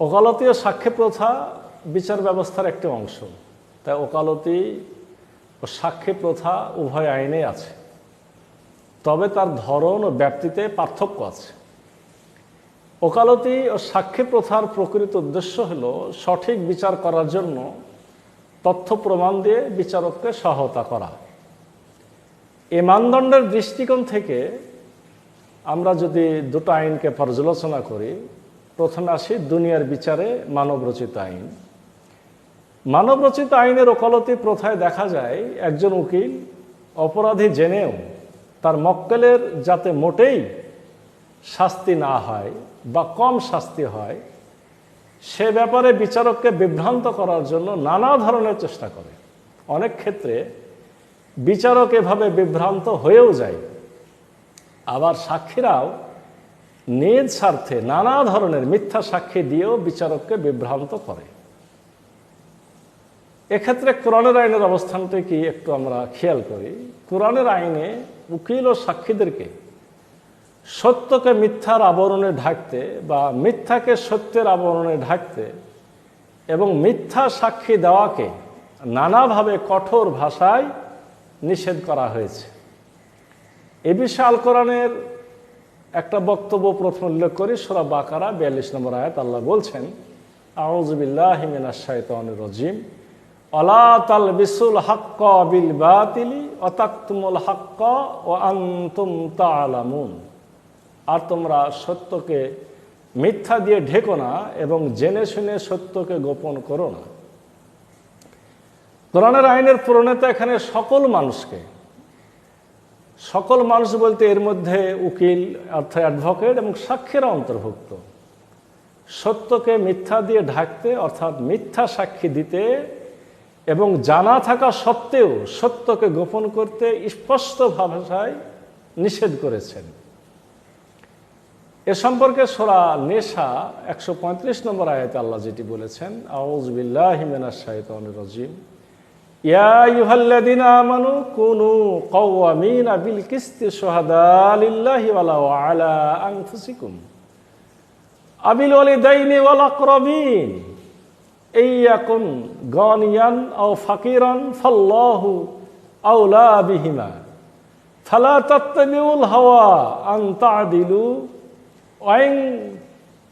ওকালতি ও সাক্ষী প্রথা বিচার ব্যবস্থার একটি অংশ। তাই ওকালতি ও সাক্ষী প্রথা উভয় আইনেই আছে। তবে তার ধরন ও ব্যাপ্তিতে পার্থক্য আছে। ওকালতি ও সাক্ষী প্রথার প্রকৃত উদ্দেশ্য হল সঠিক বিচার করার জন্য তথ্য প্রমাণ দিয়ে বিচারককে সহায়তা করা। এ মানদণ্ডের দৃষ্টিকোণ থেকে আমরা যদি দুটো আইনকে পর্যালোচনা করি প্রথমে আসি, দুনিয়ার বিচারে মানবরচিত আইন। মানবরচিত আইনের ওকালতি প্রথায় দেখা যায়, একজন উকিল অপরাধী জেনেও তার মক্কেলের যাতে মোটেই শাস্তি না হয় বা কম শাস্তি হয়, সে ব্যাপারে বিচারককে বিভ্রান্ত করার জন্য নানা ধরনের চেষ্টা করে। অনেক ক্ষেত্রে বিচারক এভাবে বিভ্রান্ত হয়েও যায়। আবার সাক্ষীরাও নিজ স্বার্থে নানা ধরনের মিথ্যা সাক্ষী দিয়েও বিচারককে বিভ্রান্ত করে। এক্ষেত্রে কোরআনের আইনের অবস্থানটা কি একটু আমরা খেয়াল করি। কোরআনের আইনে উকিল ও সাক্ষীদেরকে সত্যকে মিথ্যার আবরণে ঢাকতে বা মিথ্যাকে সত্যের আবরণে ঢাকতে এবং মিথ্যা সাক্ষী দেওয়াকে নানাভাবে কঠোর ভাষায় নিষেধ করা হয়েছে। এ বিষয়ে আল কোরআনের একটা বক্তব্য প্রথম উল্লেখ করি, সোরা বাকারা বিয়াল্লিশ নম্বর আয়াত, আল্লাহ বলছেন আউজবিল্লাহ শাইতানির রজিম। অলা তাল বিসুল হাক্ক বিল বাতিলি হাক্ক ও আর তোমরা সত্যকে মিথ্যা দিয়ে ঢেকো না এবং জেনে শুনে সত্যকে গোপন করো না। কোরআনের আইনের প্রণেতা এখানে সকল মানুষকে সকল মানুষ বলতে এর মধ্যে উকিল অর্থাৎ অ্যাডভোকেট এবং সাক্ষীরা অন্তর্ভুক্ত। সত্যকে মিথ্যা দিয়ে ঢাকতে, অর্থাৎ মিথ্যা সাক্ষী দিতে এবং জানা থাকা সত্ত্বেও সত্যকে গোপন করতে স্পষ্ট ভাষায় নিষেধ করেছেন। এ সম্পর্কে সোরা নেশা একশো পঁয়ত্রিশ নম্বর আয়াতে আল্লাহ যেটি বলেছেন আউজবিল্লাহ হিমেনা শাহিদ রাজিম। আবিল ওয়ালিদাইনি ওয়াল আকরাবিন। ইয়াকুন গানিয়ান আও ফাকিরান ফাল্লাহু আউলা বিহিমা। ফালা তাত্তাবিউল হাওয়া আন তা'দিলু ওয়াইন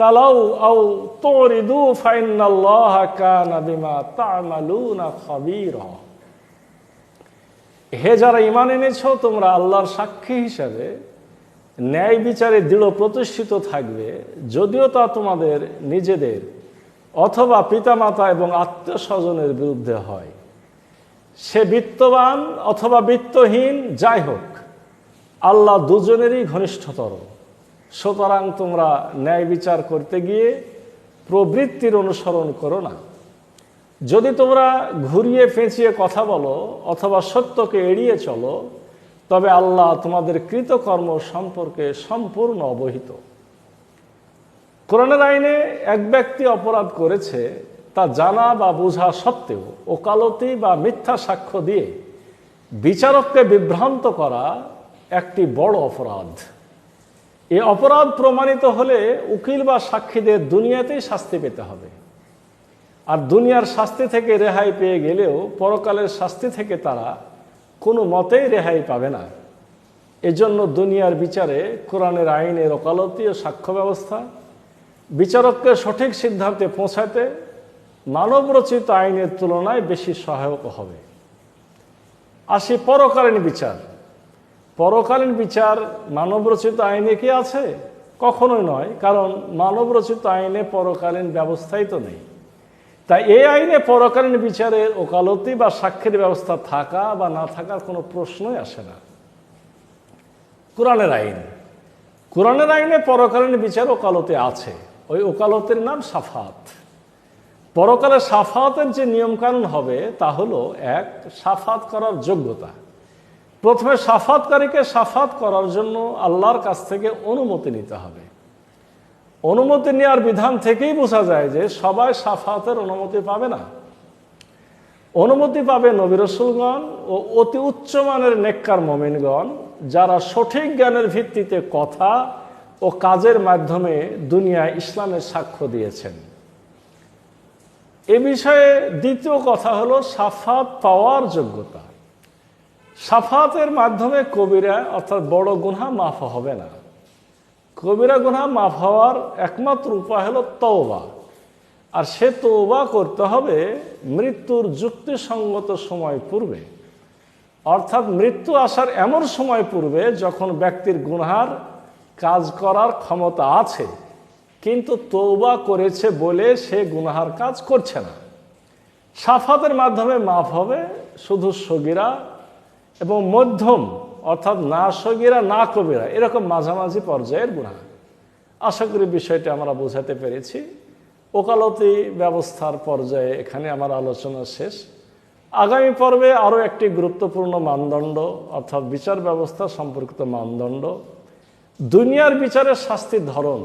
তালাউ আও তুরিদু ফাইনাল্লাহা কানা বিমা তা'মালুনা খাবীরা। হে যারা ইমান এনেছ, তোমরা আল্লাহর সাক্ষী হিসাবে ন্যায় বিচারে দৃঢ় প্রতিষ্ঠিত থাকবে, যদিও তা তোমাদের নিজেদের অথবা পিতামাতা এবং আত্মীয় স্বজনের বিরুদ্ধে হয়। সে বিত্তবান অথবা বিত্তহীন, যাই হোক, আল্লাহ দুজনেরই ঘনিষ্ঠতর। সুতরাং তোমরা ন্যায় বিচার করতে গিয়ে প্রবৃত্তির অনুসরণ করো না। যদি তোমরা ঘুরিয়ে পেঁচিয়ে কথা বলো অথবা সত্যকে এড়িয়ে চলো, তবে আল্লাহ তোমাদের কৃতকর্ম সম্পর্কে সম্পূর্ণ অবহিত। কোরআনের আইনে এক ব্যক্তি অপরাধ করেছে, তা জানা বা বোঝা সত্ত্বেও ওকালতি বা মিথ্যা সাক্ষ্য দিয়ে বিচারককে বিভ্রান্ত করা একটি বড় অপরাধ। এ অপরাধ প্রমাণিত হলে উকিল বা সাক্ষীদের দুনিয়াতেই শাস্তি পেতে হবে। আর দুনিয়ার শাস্তি থেকে রেহাই পেয়ে গেলেও পরকালের শাস্তি থেকে তারা কোনো মতেই রেহাই পাবে না। এজন্য দুনিয়ার বিচারে কোরআনের আইনের ওকালতি ও সাক্ষ্য ব্যবস্থা, বিচারককে সঠিক সিদ্ধান্তে পৌঁছাতে মানবরচিত আইনের তুলনায় বেশি সহায়ক হবে। আসি পরকালীন বিচার। পরকালীন বিচার মানবরচিত আইনে কি আছে? কখনোই নয়, কারণ মানবরচিত আইনে পরকালীন ব্যবস্থাই তো নেই। তাই এই আইনে পরকালীন বিচারের ওকালতি বা সাক্ষীর ব্যবস্থা থাকা বা না থাকার কোনো প্রশ্নই আসে না। কোরআনের আইন। কোরআনের আইনে পরকালীন বিচার ওকালতে আছে। ওই ওকালতের নাম সাফাত। পরকালে সাফাতের যে নিয়মকানুন হবে, তা হলো, এক, সাফাত করার যোগ্যতা। প্রথমে সাফাতকারীকে সাফাত করার জন্য আল্লাহর কাছ থেকে অনুমতি নিতে হবে। অনুমতি নেওয়ার বিধান থেকেই বোঝা যায় যে সবাই সাফাতের অনুমতি পাবে না। অনুমতি পাবে নবী রসুলগণ ও অতি উচ্চমানের নেককার মমিনগণ যারা সঠিক জ্ঞানের ভিত্তিতে কথা ও কাজের মাধ্যমে দুনিয়ায় ইসলামের সাক্ষ্য দিয়েছেন। এ বিষয়ে দ্বিতীয় কথা হলো সাফাত পাওয়ার যোগ্যতা। সাফাতের মাধ্যমে কবিরা, অর্থাৎ বড় গুনহা মাফ হবে না। কবিরা গুনহা মাফ হওয়ার একমাত্র উপায় হলো তওবা। আর সে তওবা করতে হবে মৃত্যুর যুক্তিসঙ্গত সময় পূর্বে। অর্থাৎ মৃত্যু আসার এমন সময় পূর্বে যখন ব্যক্তির গুনহার কাজ করার ক্ষমতা আছে, কিন্তু তৌবা করেছে বলে সে গুনহার কাজ করছে না। সাফাতের মাধ্যমে মাফ হবে শুধু সগিরা এবং মধ্যম, অর্থাৎ না সগিরা না কবিরা এরকম মাঝামাঝি পর্যায়ের গুণা। আশা করি বিষয়টি আমরা বোঝাতে পেরেছি। ওকালতি ব্যবস্থার পর্যায়ে এখানে আমার আলোচনা শেষ। আগামী পর্বে আরও একটি গুরুত্বপূর্ণ মানদণ্ড, অর্থাৎ বিচার ব্যবস্থা সম্পর্কিত মানদণ্ড। দুনিয়ার বিচারের শাস্তির ধরন,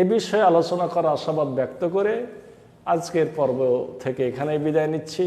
এ বিষয়ে আলোচনা করার আশাবাদ ব্যক্ত করে আজকের পর্ব থেকে এখানে বিদায় নিচ্ছি।